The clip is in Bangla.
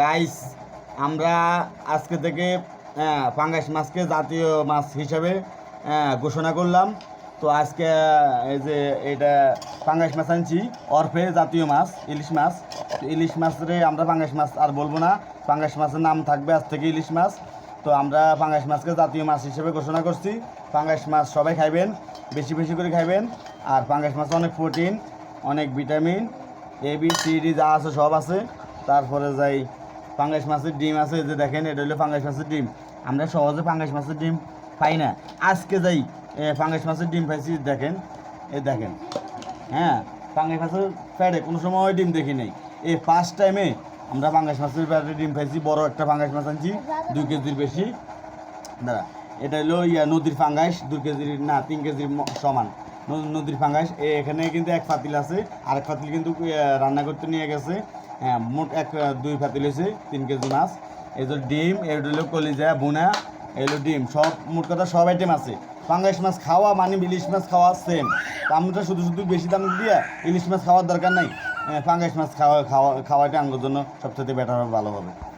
গাইস আমরা আজকে থেকে পাঙ্গাস মাছকে জাতীয় মাছ হিসাবে আহ, ঘোষণা করলাম। তো আজকে এই যে এটা পাঙ্গাস মাছ আনছি অর্ফে জাতীয় মাছ ইলিশ মাছ। ইলিশ মাছরে আমরা পাঙ্গাস মাছ আর বলব না। পাঙ্গাস মাছের নাম থাকবে আজ থেকে ইলিশ মাছ। তো আমরা পাঙ্গাস মাছকে জাতীয় মাছ হিসেবে ঘোষণা করছি। পাঙ্গাস মাছ সবাই খাইবেন বেশি বেশি করে খাইবেন। আর পাঙ্গাস মাছে অনেক প্রোটিন অনেক vitamin A B C D যা আছে সব আছে। তারপরে যাই পাঙ্গাস মাছের ডিম আছে যে দেখেন, এটা হলো পাঙ্গাস মাছের ডিম। আমরা সহজে পাঙ্গাস মাছের ডিম পাই না। আজকে যাই পাঙ্গাস মাছের ডিম পাইছি, দেখেন, এ, দেখেন। হ্যাঁ পাঙ্গাস মাছের প্যাডে কোনো সময় ডিম দেখি নাই। এই ফার্স্ট টাইমে আমরা পাঙ্গাস মাছের প্যাডে ডিম পাইছি, বড় একটা পাঙ্গাস মাছ আনছি, দুই কেজির বেশি। দাঁড়া, এটা হলো ইয়া নদীর ফাঙ্গাস দুই কেজির, না, তিন কেজির সমান। নদীর ফাঙ্গাস এ- এখানে কিন্তু এক পাতিল আছে, আরেক পাতিল কিন্তু রান্না করতে নিয়ে গেছে। হ্যাঁ মোট এক দুই ফাতি হয়েছে, তিন কেজি মাছ। যে ডিম এগুলো কলিজা বুনা এলো ডিম। সব, মোট কথা সব আইটেম আছে। ফাঙ্গাস মাছ খাওয়া মানে ইলিশ মাছ খাওয়া সেম আমরা শুধু শুধু বেশি দাম দিয়ে ইলিশ মাছ খাওয়ার দরকার নাই। ফাঙ্গাস মাছ খাওয়া খাওয়া, খাওয়াটা আমাদের জন্য সবচেয়ে বেটার হবে, ভালো হবে।